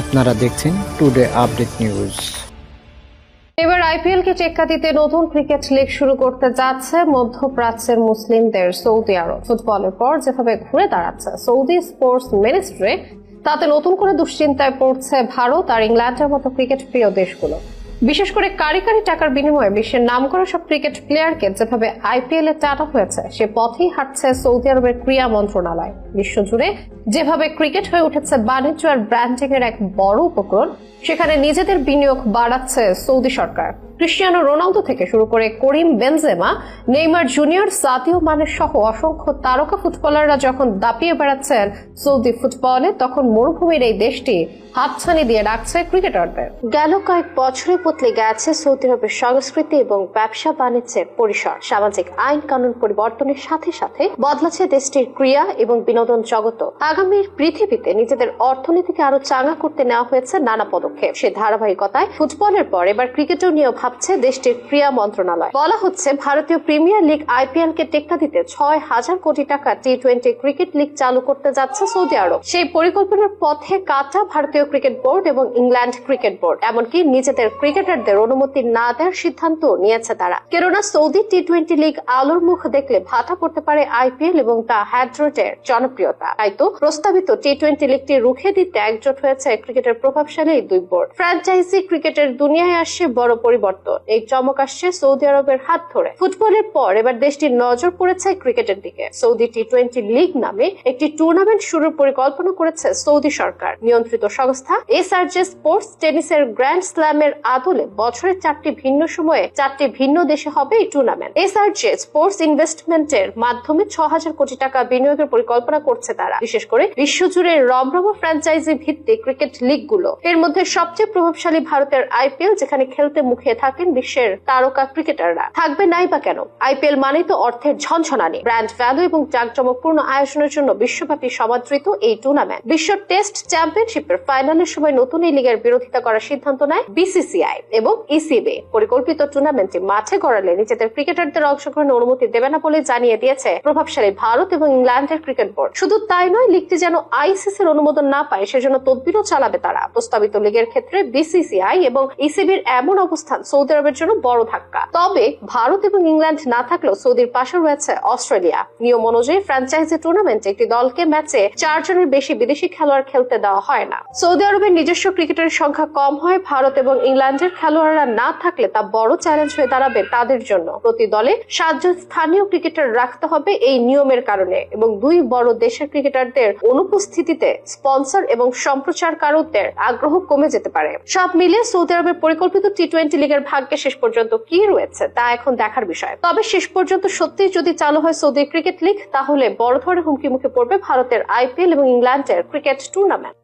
আপনারা দেখছেন today update news এবার আইপিএল কে টেক্কা দিতে নতুন ক্রিকেট লিগ শুরু করতে যাচ্ছে মধ্যপ্রাচ্যের মুসলিমদের সৌদি আরব। ফুটবলের পর যেভাবে ঘুরে দাঁড়াচ্ছে সৌদি স্পোর্টস মিনিস্ট্রি, তাতে নতুন করে দুশ্চিন্তায় পড়ছে ভারত আর ইংল্যান্ডের মতো ক্রিকেট প্রিয় দেশগুলো। বিশেষ করে কারি কারি টাকার বিনিময়ে বিশ্বের নামকরা সব ক্রিকেট প্লেয়ারকে যেভাবে আইপিএল এ টাটা হয়েছে, সে পথেই হাঁটছে সৌদি আরবের ক্রীড়া মন্ত্রণালয়। বিশ্বজুড়ে যেভাবে ক্রিকেট হয়ে উঠেছে, বাণিজ্য আর ব্র্যান্ডিং এর এক বড় উপকরণ, সেখানে নিজেদের বিনিয়োগ বাড়াচ্ছে সৌদি সরকার। ক্রিস্টিয়ানো রোনালদো থেকে শুরু করে Karim Benzema, Neymar junior, Sadio মানের সহ অসংখ্য তারকা ফুটবলাররা যখন দাপিয়ে বেড়াচ্ছেন সৌদি ফুটবলে, তখন মরুভূমির এই দেশটি হাতছানি দিয়ে রাখছে ক্রিকেটারদের। গেল কয়েক বছরে বদলে গেছে সৌদি আরবের সংস্কৃতি এবং ব্যবসা বাণিজ্যের পরিসর। সামাজিক আইন কানুন পরিবর্তনের সাথে সাথে বদলাচ্ছে দেশটির ক্রিয়া এবং বিনোদন জগৎ। আগামীর পৃথিবীতে নিজেদের অর্থনীতিকে আরও চাঙা করতে নেওয়া হয়েছে নানা পদক্ষেপ। সে ধারাবাহিকতায় ফুটবলের পর এবার ক্রিকেটও নিয়েও ভাবছে দেশটির ক্রীড়া মন্ত্রণালয়। বলা হচ্ছে, ভারতীয় প্রিমিয়ার লিগ আইপিএল কে টেক্কা দিতে ছয় হাজার কোটি টাকা টি টোয়েন্টি ক্রিকেট লিগ চালু করতে যাচ্ছে সৌদি আরব। সেই পরিকল্পনার পথে কাটা ভারতীয় ক্রিকেট বোর্ড এবং ইংল্যান্ড ক্রিকেট বোর্ড, এমনকি নিজেদের ক্রিকেটারদের অনুমতি না দেওয়ার সিদ্ধান্ত নিয়েছে তারা। কেননা সৌদি টি টোয়েন্টি লিগ আলোর মুখ দেখলে ভাটা পড়তে পারে আইপিএল এবং তা হ্যাড্রোটের জনপ্রিয়তা। তাই তো প্রস্তাবিত টি টোয়েন্টি লিগটি রুখে দিতে একজোট হয়েছে ক্রিকেটের প্রভাবশালী দুই বোর্ড। ফ্র্যাঞ্চাইজি ক্রিকেটের দুনিয়ায় আসছে বড় পরিবর্তন। এই চমক আসছে সৌদি আরবের হাত ধরে। ফুটবলের পর এবার দেশটির নজর পড়েছে ক্রিকেটের দিকে। সৌদি টি টোয়েন্টি লিগ নামে একটি টুর্নামেন্ট শুরুর পরিকল্পনা করেছে সৌদি সরকার। নিয়ন্ত্রিত সংস্থা এসআরজে স্পোর্টস টেনিসের গ্র্যান্ড স্ল্যামের আদলে বছরের চারটি ভিন্ন সময়ে চারটি ভিন্ন দেশে হবে এই টুর্নামেন্ট। এসআরজে স্পোর্টস ইনভেস্টমেন্টের মাধ্যমে ছ হাজার কোটি টাকা বিনিয়োগের পরিকল্পনা করছে তারা। বিশেষ করে বিশ্বজুড়ে রমরমা ফ্র্যাঞ্চাইজি ভিত্তিক ক্রিকেট লিগগুলো। এর মধ্যে সবচেয়ে প্রভাবশালী ভারতের আইপিএল, যেখানে খেলতে মুখিয়ে থাকেন বিশ্বের তারকা ক্রিকেটাররা। থাকবে নাই বা কেন? আইপিএল মানেই তো অর্থের ঝনঝনানি ব্র্যান্ড ভ্যালু এবং জাঁকজমকপূর্ণ আয়োজনের জন্য বিশ্বব্যাপী সমাদৃত এই টুর্নামেন্ট বিশ্ব টেস্ট চ্যাম্পিয়নশিপের ফাইনালের সময় নতুন এই লিগের বিরোধিতা করার সিদ্ধান্ত নেয় বিসিসিআই এবং ইসিবি। পরিকল্পিত টুর্নামেন্টে মাঠে গড়ালে নিজেদের ক্রিকেটারদের অংশগ্রহণের অনুমতি দেবে না বলে জানিয়ে দিয়েছে প্রভাবশালী ভারত এবং ইংল্যান্ডের ক্রিকেট বোর্ড। শুধু তাই নয়, লিগটি যেন আইসিসির অনুমোদন না পায়, সেজন্য তদবিরও চালাবে তারা। প্রস্তাবিত লিগের ক্ষেত্রে বিসিসিআই এবং ইসিবির এমন অবস্থান সৌদি আরবের জন্য বড় ধাক্কা। তবে ভারত এবং ইংল্যান্ড না থাকলেও সৌদির পাশে রয়েছে অস্ট্রেলিয়া। নিয়ম অনুযায়ী ফ্র্যাঞ্চাইজি টুর্নামেন্টে একটি দলকে ম্যাচে চারজনের বেশি বিদেশি খেলোয়াড় খেলতে দেওয়া হয় না। সৌদি আরবের নিজস্ব ক্রিকেটারের সংখ্যা কম হয়, ভারত এবং ইংল্যান্ডের খেলোয়াড়রা না থাকলে তা বড় চ্যালেঞ্জ হয়ে দাঁড়াবে তাদের জন্য। প্রতি দলে সাতজন স্থানীয় ক্রিকেটার রাখতে হবে এই নিয়মের কারণে এবং দুই বড় দেশের ক্রিকেটারদের অনুপস্থিতিতে স্পন্সর এবং সম্প্রচারকারকদের আগ্রহ কমে যেতে পারে। সব মিলিয়ে সৌদি আরবের পরিকল্পিত টি টোয়েন্টি লিগের ভাগ্যে শেষ পর্যন্ত কি রয়েছে তা এখন দেখার বিষয়। তবে শেষ পর্যন্ত সত্যি যদি চালু হয় সৌদি ক্রিকেট লিগ, তাহলে বড় ধরনের হুমকি মুখে পড়বে ভারতের আইপিএল এবং ইংল্যান্ডের ক্রিকেট টুর্নামেন্ট।